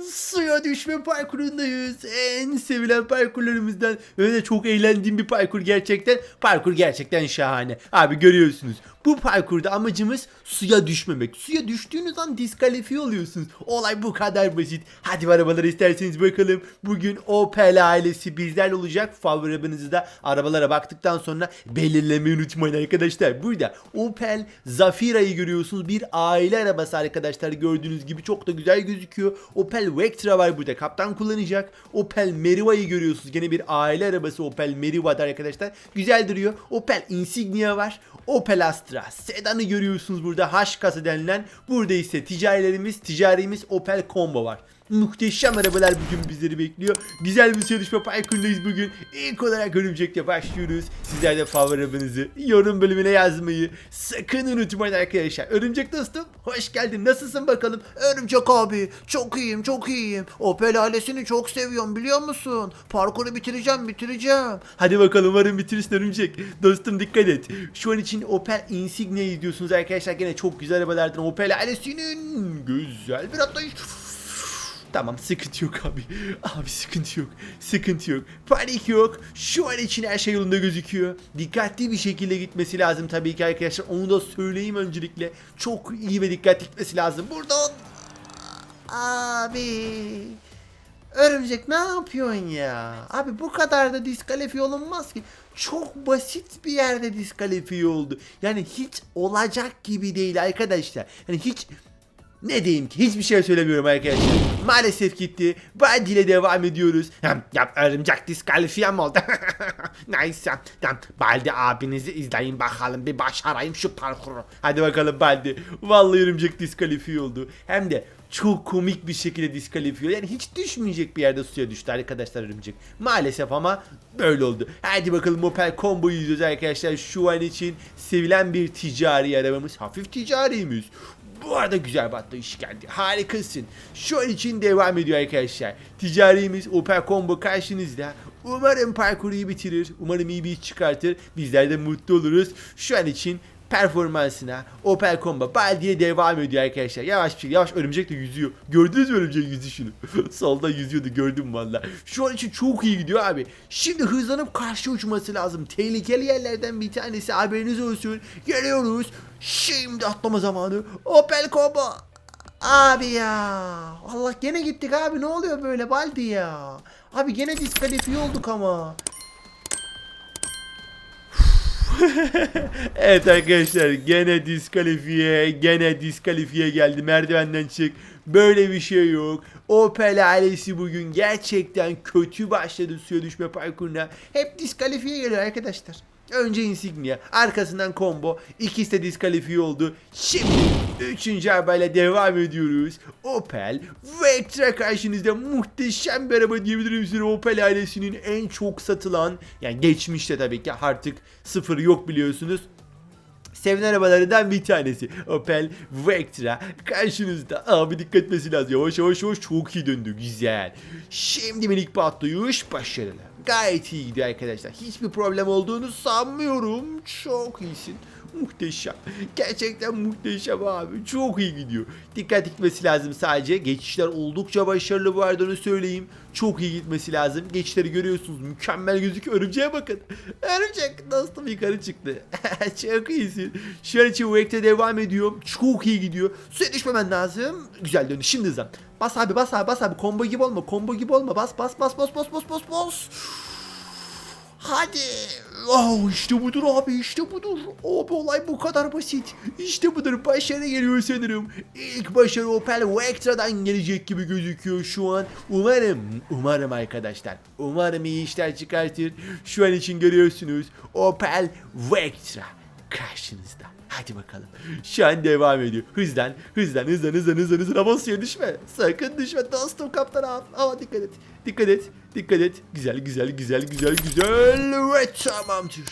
suya düşme parkurundayız. En sevilen parkurlarımızdan. Öyle çok eğlendiğim bir parkur gerçekten. Parkur gerçekten şahane. Abi görüyorsunuz. Bu parkurda amacımız suya düşmemek. Suya düştüğünüz an diskalifiye oluyorsunuz. Olay bu kadar basit. Hadi arabaları isterseniz bakalım. Bugün Opel ailesi bizlerle olacak. Favori arabanızı da arabalara baktıktan sonra belirlemeyi unutmayın arkadaşlar. Burada Opel Zafira'yı görüyorsunuz. Bir aile arabası arkadaşlar. Gördüğünüz gibi çok da güzel gözüküyor. Opel Vectra var burada. Kaptan kullanacak. Opel Meriva'yı görüyorsunuz. Gene bir aile arabası Opel Meriva'da arkadaşlar. Güzel duruyor. Opel Insignia var. Opel Astra sedanı görüyorsunuz burada H denilen. Burada ise ticarilerimiz, ticarimiz Opel Combo var. Muhteşem arabalar bugün bizleri bekliyor. Güzel bir çalışma parkurundayız bugün. İlk olarak örümcekle başlıyoruz. Sizler de favori arabanızı yorum bölümüne yazmayı sakın unutmayın arkadaşlar. Örümcek dostum hoş geldin. Nasılsın bakalım? Örümcek abi çok iyiyim çok iyiyim. Opel ailesini çok seviyorum biliyor musun? Parkuru bitireceğim bitireceğim. Hadi bakalım umarım bitirirsin örümcek. Dostum dikkat et. Şu an için Opel Insignia izliyorsunuz arkadaşlar. Gene çok güzel arabalardan Opel ailesinin güzel bir atlayış. Tamam sıkıntı yok abi. Abi sıkıntı yok. Sıkıntı yok. Panik yok. Şu an için her şey yolunda gözüküyor. Dikkatli bir şekilde gitmesi lazım tabii ki arkadaşlar. Onu da söyleyeyim öncelikle. Çok iyi ve dikkatli gitmesi lazım. Buradan Abi. Örümcek ne yapıyorsun ya? Abi bu kadar da diskalifiye olunmaz ki. çok basit bir yerde diskalifiye oldu. Yani hiç olacak gibi değil arkadaşlar. Yani hiç ne diyeyim ki hiçbir şey söylemiyorum arkadaşlar. Maalesef gitti. Badi ile devam ediyoruz. Hem yap örümcek diskalifiye mi oldu? Neyse. Tamam. Baldi abinizi izleyin bakalım. Bir başarayım şu parkuru. Hadi bakalım Baldi. Vallahi örümcek diskalifiye oldu. Hem de çok komik bir şekilde diskalifiye. Yani hiç düşmeyecek bir yerde suya düştü arkadaşlar örümcek. Maalesef ama böyle oldu. Hadi bakalım Opel Combo'yu izliyoruz arkadaşlar. Şu an için sevilen bir ticari arabamız. Hafif ticarimiz. Bu arada güzel bir atlayış geldi. Harikasın. Şu an için devam ediyor arkadaşlar. Ticarimiz Opel Combo karşınızda. Umarım parkuru iyi bitirir. Umarım iyi bir iş çıkartır. Bizler de mutlu oluruz. Şu an için performansına Opel Combo Baldi'ye devam ediyor arkadaşlar. Yavaş bir şey, yavaş örümcek de yüzüyor. Gördünüz mü örümcek yüzüşünü? Solda yüzüyordu gördüm valla. Şu an için çok iyi gidiyor abi. Şimdi hızlanıp karşı uçması lazım. Tehlikeli yerlerden bir tanesi haberiniz olsun. Geliyoruz. Şimdi atlama zamanı. Opel Combo. Abi ya. Allah gene gittik abi ne oluyor böyle Baldi ya. Abi gene diskalifiye olduk ama. evet arkadaşlar gene diskalifiye gene diskalifiye geldi. Merdivenden çık. Böyle bir şey yok. Opel ailesi bugün gerçekten kötü başladı suya düşme parkuruna. Hep diskalifiye geliyor arkadaşlar. Önce Insignia, arkasından Combo, ikisi de diskalifiye oldu. Şimdi üçüncü arabayla devam ediyoruz. Opel Vectra karşınızda muhteşem bir araba diyebilirim size. Opel ailesinin en çok satılan, yani geçmişte tabii ki artık sıfır yok biliyorsunuz. Sevilen arabalarından bir tanesi. Opel Vectra karşınızda. Abi dikkat etmesi lazım. Yavaş yavaş yavaş çok iyi döndü. Güzel. Şimdi minik bir atlayış başarılı. Gayet iyi gidiyor arkadaşlar. Hiçbir problem olduğunu sanmıyorum. Çok iyisin. Muhteşem. Gerçekten muhteşem abi. Çok iyi gidiyor. Dikkat etmesi lazım sadece. Geçişler oldukça başarılı bu arada onu söyleyeyim. Çok iyi gitmesi lazım. Geçişleri görüyorsunuz. Mükemmel gözüküyor. Örümceğe bakın. Örümcek dostum yukarı çıktı. Çok iyisin. Şu an için Wake'de devam ediyorum. Çok iyi gidiyor. Suya düşmemen lazım. Güzel döndü. Şimdi hızlan. Bas abi bas abi bas abi. Combo gibi olma. Combo gibi olma. Bas bas bas bas bas bas bas bas. Hadi. Oh işte budur abi işte budur. Abi olay bu kadar basit. İşte budur başarı geliyor sanırım. İlk başarı Opel Vectra'dan gelecek gibi gözüküyor şu an. Umarım, umarım arkadaşlar. Umarım iyi işler çıkartır. Şu an için görüyorsunuz Opel Vectra karşınızda. Hadi bakalım. Şu an devam ediyor. Hızlan, hızlan, hızlan, hızlan, hızlan, hızlan. Ama suya düşme. Sakın düşme dostum kaptan abi. Ama dikkat et. Dikkat et. Dikkat et. Güzel, güzel, güzel, güzel, güzel. Ve tamamdır.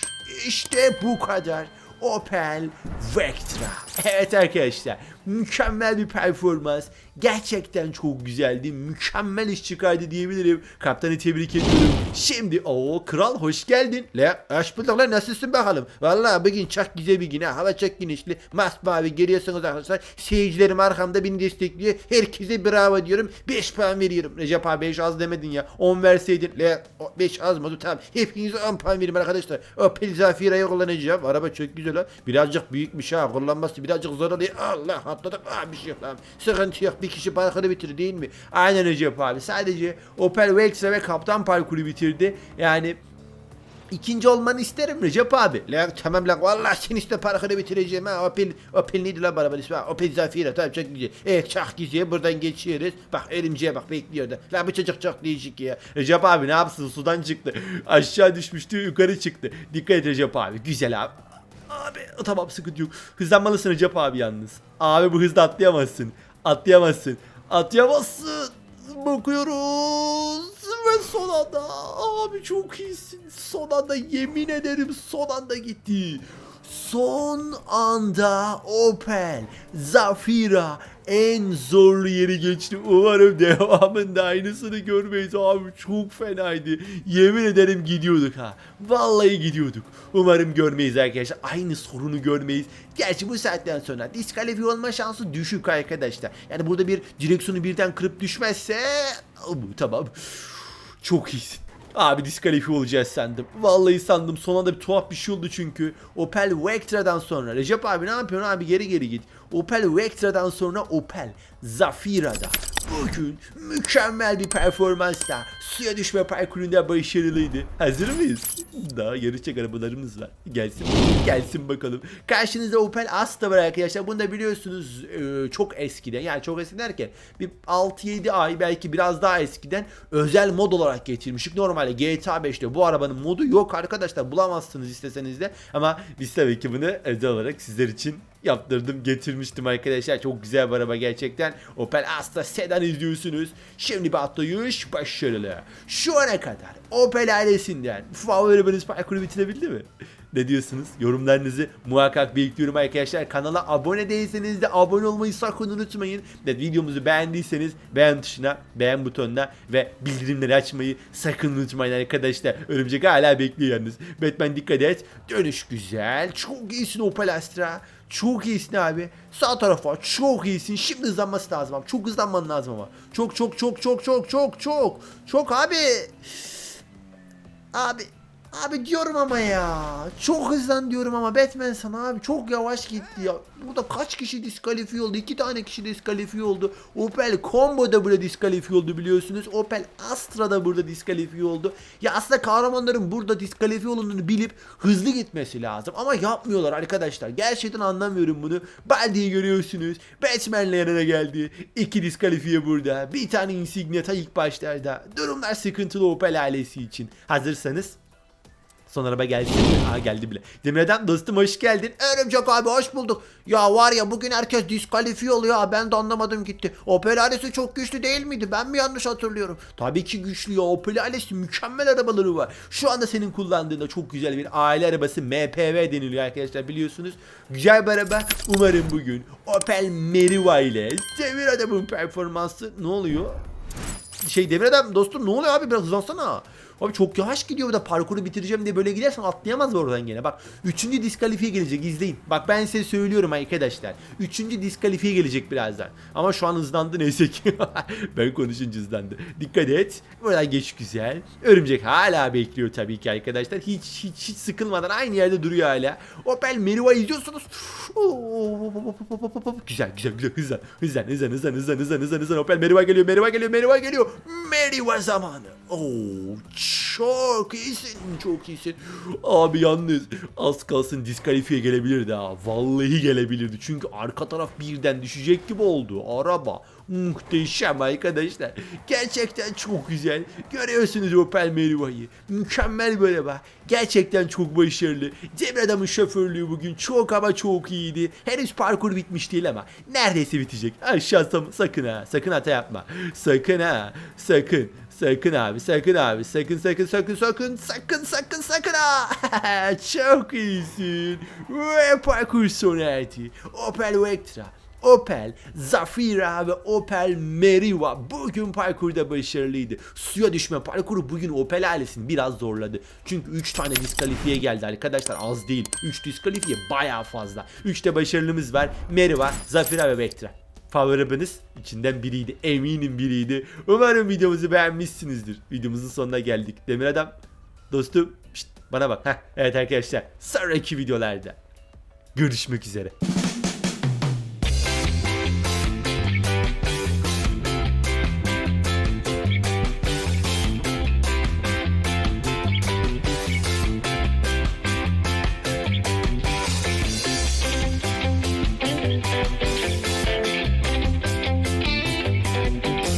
İşte bu kadar. Opel Vectra. Evet arkadaşlar mükemmel bir performans. Gerçekten çok güzeldi. Mükemmel iş çıkardı diyebilirim. Kaptanı tebrik ediyorum. Şimdi o kral hoş geldin. La hoş bulduk lan nasılsın bakalım. Vallahi bugün çok güzel bir gün ha. Hava çok güneşli. Masmavi görüyorsunuz arkadaşlar. Seyircilerim arkamda beni destekliyor. Herkese bravo diyorum. 5 puan veriyorum. Recep abi 5 az demedin ya. 10 verseydin. La 5 az mı? Tamam. Hepinize 10 puan vereyim arkadaşlar. Opel Zafira'yı kullanacağım. Araba çok güzel ha. Birazcık büyükmüş ha. Kullanması birazcık zor oluyor. Allah atladık. Aa, bir şey yok lan. Sıkıntı yok. Bir kişi parkuru bitirdi değil mi? Aynen Recep abi. Sadece Opel Vectra ve Kaptan parkuru bitirdi. Yani İkinci olmanı isterim Recep abi. Lan tamam lan vallahi sen işte parkuru bitireceğim ha. Opel, Opel neydi lan bana ismi? Opel Zafira tamam çok güzel. Evet çok güzel buradan geçiyoruz. Bak elimciye bak bekliyor da. Lan bu çocuk çok değişik ya. Recep abi ne yapsın sudan çıktı. Aşağı düşmüştü yukarı çıktı. Dikkat et Recep abi güzel abi. Abi tamam sıkıntı yok. Hızlanmalısın Recep abi yalnız. Abi bu hızda atlayamazsın. Atlayamazsın. Atlayamazsın. Bakıyoruz. Ve son anda. Abi çok iyisin. Son anda yemin ederim son anda gitti. Son anda Opel Zafira en zorlu yeri geçti. Umarım devamında aynısını görmeyiz abi. Çok fenaydı. Yemin ederim gidiyorduk ha. Vallahi gidiyorduk. Umarım görmeyiz arkadaşlar. Aynı sorunu görmeyiz. Gerçi bu saatten sonra diskalifiye olma şansı düşük arkadaşlar. Yani burada bir direksiyonu birden kırıp düşmezse tamam. Çok iyisin. Abi diskalifiye olacağız sandım. Vallahi sandım. Son anda bir tuhaf bir şey oldu çünkü. Opel Vectra'dan sonra. Recep abi ne yapıyorsun abi geri geri git. Opel Vectra'dan sonra Opel Zafira'da. Bugün mükemmel bir performansla suya düşme parkurunda başarılıydı. Hazır mıyız? Daha yarışacak arabalarımız var. Gelsin. Gelsin bakalım. Karşınızda Opel Astra var arkadaşlar. Bunu da biliyorsunuz e, çok eskiden. Yani çok eski derken bir 6-7 ay belki biraz daha eskiden özel mod olarak getirmiştik. Normalde GTA 5'te bu arabanın modu yok arkadaşlar. Bulamazsınız isteseniz de. Ama biz tabii ki bunu özel olarak sizler için yaptırdım getirmiştim arkadaşlar. Çok güzel bir araba gerçekten. Opel Astra sedan izliyorsunuz. Şimdi bir atlayış başarılı. Şu ana kadar Opel ailesinden favori arabanız parkuru bitirebildi mi? Ne diyorsunuz? Yorumlarınızı muhakkak bekliyorum arkadaşlar. Kanala abone değilseniz de abone olmayı sakın unutmayın. Ve videomuzu beğendiyseniz beğen tuşuna, beğen butonuna ve bildirimleri açmayı sakın unutmayın arkadaşlar. Örümcek hala bekliyor yalnız. Batman dikkat et. Dönüş güzel. Çok iyisin Opel Astra. Çok iyisin abi. Sağ tarafa çok iyisin. Şimdi hızlanması lazım abi. Çok hızlanman lazım ama. Çok çok çok çok çok çok çok. Çok abi. Abi Abi diyorum ama ya. Çok hızlan diyorum ama Batman sana abi çok yavaş gitti ya. Burada kaç kişi diskalifiye oldu? İki tane kişi diskalifiye oldu. Opel Combo da burada diskalifiye oldu biliyorsunuz. Opel Astra da burada diskalifiye oldu. Ya aslında kahramanların burada diskalifiye olduğunu bilip hızlı gitmesi lazım. Ama yapmıyorlar arkadaşlar. Gerçekten anlamıyorum bunu. Baldi'yi görüyorsunuz. Batman'le yanına geldi. İki diskalifiye burada. Bir tane Insignia ilk başlarda. Durumlar sıkıntılı Opel ailesi için. Hazırsanız Son araba geldi. Aa geldi bile. Demirden dostum hoş geldin. Örümcek abi hoş bulduk. Ya var ya bugün herkes diskalifiye oluyor. Ben de anlamadım gitti. Opel ailesi çok güçlü değil miydi? Ben mi yanlış hatırlıyorum? Tabii ki güçlü ya. Opel ailesi mükemmel arabaları var. Şu anda senin kullandığında çok güzel bir aile arabası MPV deniliyor arkadaşlar biliyorsunuz. Güzel bir araba. Umarım bugün Opel Meriva ile Demir Adam'ın performansı ne oluyor? Şey Demir Adam dostum ne oluyor abi biraz hızlansana. Abi çok yavaş gidiyor da parkuru bitireceğim diye böyle gidersen atlayamaz oradan gene. Bak üçüncü diskalifiye gelecek izleyin. Bak ben size söylüyorum arkadaşlar. Üçüncü diskalifiye gelecek birazdan. Ama şu an hızlandı neyse ki. ben konuşunca hızlandı. Dikkat et. Buradan geç güzel. Örümcek hala bekliyor tabii ki arkadaşlar. Hiç hiç hiç sıkılmadan aynı yerde duruyor hala. Opel Meriva izliyorsunuz. Güzel güzel güzel hızlan. Hızlan hızlan hızlan hızlan hızlan hızlan hızlan. Opel Meriva geliyor Meriva geliyor Meriva geliyor. Meriva zamanı. Oo çok iyisin çok iyisin. Abi yalnız az kalsın diskalifiye gelebilirdi ha. Vallahi gelebilirdi. Çünkü arka taraf birden düşecek gibi oldu. Araba muhteşem arkadaşlar. Gerçekten çok güzel. Görüyorsunuz Opel Meriva'yı. Mükemmel bir araba. Gerçekten çok başarılı. Cemre adamın şoförlüğü bugün çok ama çok iyiydi. Henüz parkur bitmiş değil ama neredeyse bitecek. Aşağı sakın ha. Sakın hata yapma. Sakın ha. Sakın. Sakın abi sakın abi sakın sakın sakın sakın sakın sakın sakın ha. Çok iyisin. Ve parkur sona erdi. Opel Vectra. Opel, Zafira ve Opel Meriva bugün parkurda başarılıydı. Suya düşme parkuru bugün Opel ailesini biraz zorladı. Çünkü 3 tane diskalifiye geldi arkadaşlar az değil. 3 diskalifiye baya fazla. 3 de başarılımız var. Meriva, Zafira ve Vectra. Favoriminiz içinden biriydi. Eminim biriydi. Umarım videomuzu beğenmişsinizdir. Videomuzun sonuna geldik. Demir Adam dostum şşt, bana bak. Heh, evet arkadaşlar sonraki videolarda görüşmek üzere.